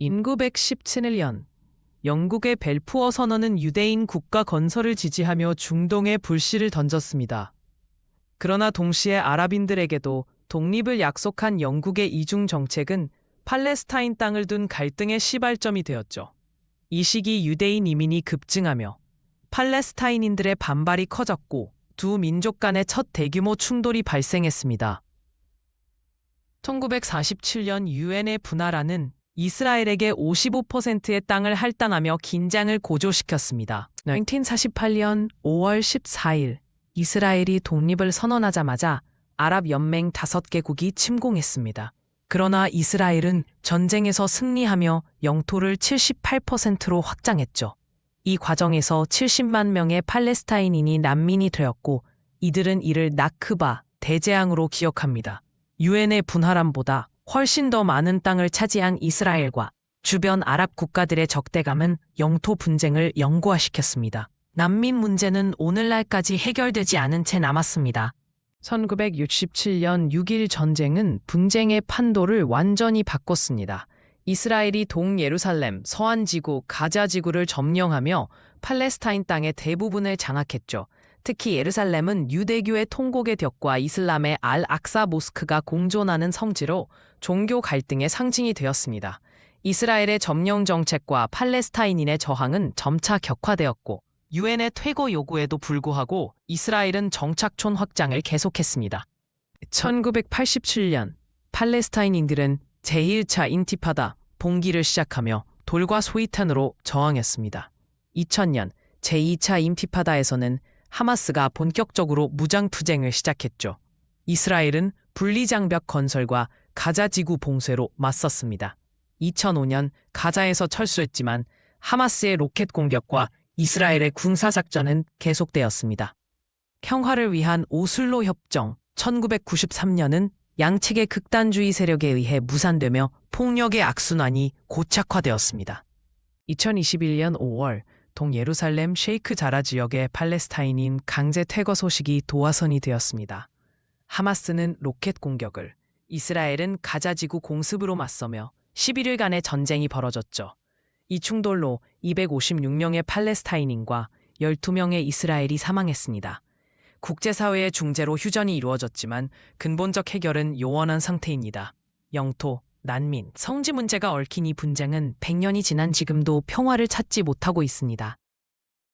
1917년 영국의 벨푸어 선언은 유대인 국가 건설을 지지하며 중동에 불씨를 던졌습니다. 그러나 동시에 아랍인들에게도 독립을 약속한 영국의 이중 정책은 팔레스타인 땅을 둔 갈등의 시발점이 되었죠. 이 시기 유대인 이민이 급증하며 팔레스타인인들의 반발이 커졌고 두 민족 간의 첫 대규모 충돌이 발생했습니다. 1947년 유엔의 분하라는 이스라엘에게 55%의 땅을 할당하며 긴장을 고조시켰습니다. 1948년 5월 14일 이스라엘이 독립을 선언하자마자 아랍 연맹 5개국이 침공했습니다. 그러나 이스라엘은 전쟁에서 승리하며 영토를 78%로 확장했죠. 이 과정에서 70만 명의 팔레스타인인이 난민이 되었고 이들은 이를 나크바, 대재앙으로 기억합니다. 유엔의 분하람보다 훨씬 더 많은 땅을 차지한 이스라엘과 주변 아랍 국가들의 적대감은 영토 분쟁을 영구화시켰습니다. 난민 문제는 오늘날까지 해결되지 않은 채 남았습니다. 1967년 6일 전쟁은 분쟁의 판도를 완전히 바꿨습니다. 이스라엘이 동예루살렘, 서안지구, 가자 지구를 점령하며 팔레스타인 땅의 대부분을 장악했죠. 특히 예루살렘은 유대교의 통곡의 벽과 이슬람의 알 악사 모스크가 공존하는 성지로 종교 갈등의 상징이 되었습니다. 이스라엘의 점령 정책과 팔레스타인인의 저항은 점차 격화되었고 유엔의 퇴거 요구에도 불구하고 이스라엘은 정착촌 확장을 계속했습니다. 1987년 팔레스타인인들은 제1차 인티파다 봉기를 시작하며 돌과 소이탄으로 저항했습니다. 2000년 제2차 인티파다에서는 하마스가 본격적으로 무장 투쟁을 시작했죠. 이스라엘은 분리장벽 건설과 가자 지구 봉쇄로 맞섰습니다. 2005년 가자에서 철수했지만 하마스의 로켓 공격과 이스라엘의 군사작전은 계속되었습니다. 평화를 위한 오슬로 협정 1993년은 양측의 극단주의 세력에 의해 무산되며 폭력의 악순환이 고착화되었습니다. 2021년 5월 동예루살렘 셰이크 자라 지역의 팔레스타인인 강제 퇴거 소식이 도화선이 되었습니다. 하마스는 로켓 공격을, 이스라엘은 가자지구 공습으로 맞서며 11일간의 전쟁이 벌어졌죠. 이 충돌로 256명의 팔레스타인인과 12명의 이스라엘이 사망했습니다. 국제사회의 중재로 휴전이 이루어졌지만 근본적 해결은 요원한 상태입니다. 영토, 난민, 성지 문제가 얽힌 이 분쟁은 100년이 지난 지금도 평화를 찾지 못하고 있습니다.